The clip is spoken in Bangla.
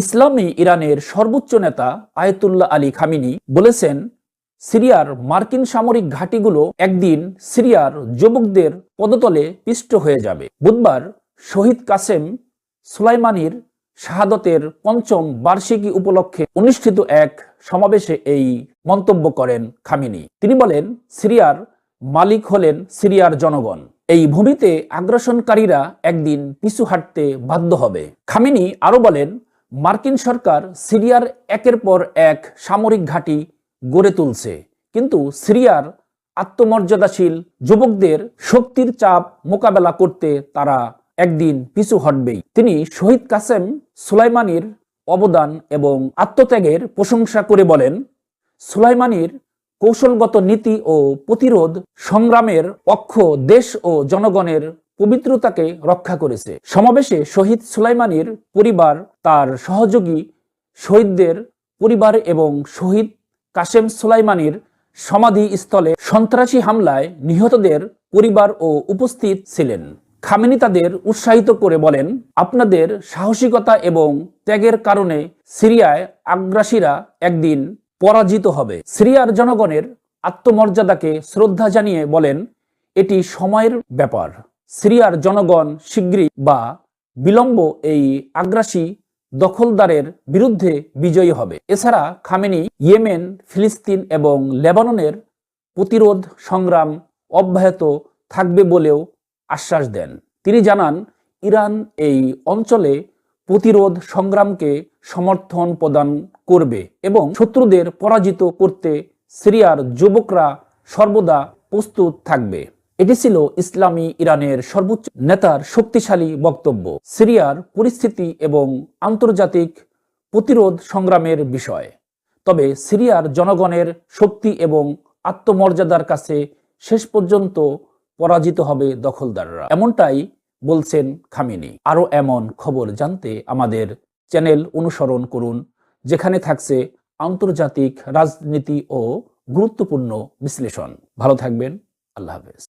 ইসলামী ইরানের সর্বোচ্চ নেতা আয়তুল্লাহ আলী খামিনি বলেছেন, সিরিয়ার মার্কিন সামরিক ঘাঁটিগুলো একদিন সিরিয়ার যুবকদের পদতলে পিষ্ট হয়ে যাবে। বুধবার শহীদ কাসেম সুলাইমানির শাহাদতের পঞ্চম বার্ষিকী উপলক্ষে অনুষ্ঠিত এক সমাবেশে এই মন্তব্য করেন খামিনি। তিনি বলেন, সিরিয়ার মালিক হলেন সিরিয়ার জনগণ। এই ভূমিতে আগ্রাসনকারীরা একদিন পিছু হাঁটতে বাধ্য হবে। খামিনি আরও বলেন মার্কিন সরকার সিরিয়ার একের পর এক সামরিক ঘাঁটি গড়ে তুলছে। কিন্তু সিরিয়ার আত্মমর্যাদাশীল যুবকদের শক্তির চাপ মোকাবেলা করতে তারা একদিন পিছু হটবেই। তিনি শহীদ কাসেম সুলাইমানির অবদান এবং আত্মত্যাগের প্রশংসা করে বলেন, সুলাইমানির কৌশলগত নীতি ও প্রতিরোধ সংগ্রামের অক্ষ দেশ ও জনগণের পবিত্রতাকে রক্ষা করেছে। সমাবেশে শহীদ সুলাইমানির পরিবার, তার সহযোগী, শহীদদের পরিবার এবং শহীদ কাশেম সুলাইমানির সমাধি স্থলে সন্ত্রাসী হামলায় নিহতদের পরিবার ও উপস্থিত ছিলেন। খামেনি তাদের উৎসাহিত করে বলেন, আপনাদের সাহসিকতা এবং ত্যাগের কারণে সিরিয়ায় আগ্রাসীরা একদিন পরাজিত হবে। সিরিয়ার জনগণের আত্মমর্যাদাকে শ্রদ্ধা জানিয়ে বলেন, এটি সময়ের ব্যাপার। সিরিয়ার জনগণ শীঘ্রই বা বিলম্ব এই আগ্রাসী দখলদারের বিরুদ্ধে বিজয়ী হবে। এছাড়া খামেনি, ইয়েমেন, ফিলিস্তিন এবং লেবাননের প্রতিরোধ সংগ্রাম অব্যাহত থাকবে বলেও আশ্বাস দেন। তিনি জানান, ইরান এই অঞ্চলে প্রতিরোধ সংগ্রামকে সমর্থন প্রদান করবে এবং শত্রুদের পরাজিত করতে সিরিয়ার যুবকরা সর্বদা প্রস্তুত থাকবে। এটি ছিল ইসলামী ইরানের সর্বোচ্চ নেতার শক্তিশালী বক্তব্য। সিরিয়ার পরিস্থিতি এবং আন্তর্জাতিক প্রতিরোধ সংগ্রামের বিষয়। তবে সিরিয়ার জনগণের শক্তি এবং আত্মমর্যাদার কাছে শেষ পর্যন্ত পরাজিত হবে দখলদাররা। এমনটাই বলছেন খামিনি। আরও এমন খবর জানতে আমাদের চ্যানেল অনুসরণ করুন, যেখানে থাকছে আন্তর্জাতিক রাজনীতি ও গুরুত্বপূর্ণ বিশ্লেষণ। ভালো থাকবেন, আল্লাহ হাফেজ।